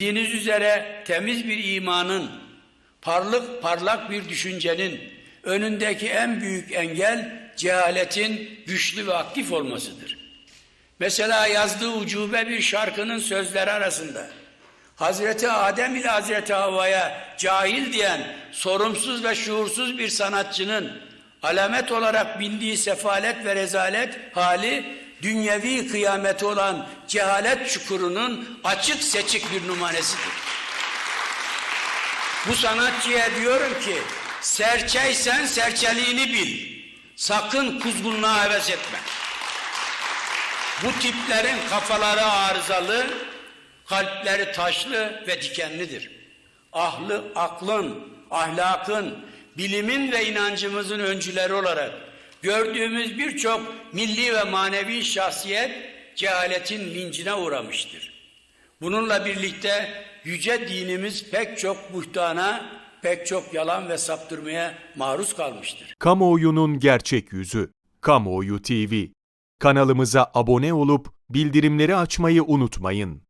Bildiğiniz üzere temiz bir imanın, parlak parlak bir düşüncenin önündeki en büyük engel cehaletin güçlü ve aktif olmasıdır. Mesela yazdığı ucube bir şarkının sözleri arasında Hazreti Adem ile Hazreti Havva'ya cahil diyen sorumsuz ve şuursuz bir sanatçının alamet olarak bildiği sefalet ve rezalet hali dünyevi kıyameti olan cehalet çukurunun açık seçik bir numanesidir. Bu sanatçıya diyorum ki serçeysen serçeliğini bil. Sakın kuzgunluğa heves etme. Bu tiplerin kafaları arızalı, kalpleri taşlı ve dikenlidir. Ahlı, aklın, ahlakın, bilimin ve inancımızın öncüleri olarak gördüğümüz birçok milli ve manevi şahsiyet cehaletin lincine uğramıştır. Bununla birlikte yüce dinimiz pek çok buhtana, pek çok yalan ve saptırmaya maruz kalmıştır. Kamuoyunun gerçek yüzü. Kamuoyu TV. Kanalımıza abone olup bildirimleri açmayı unutmayın.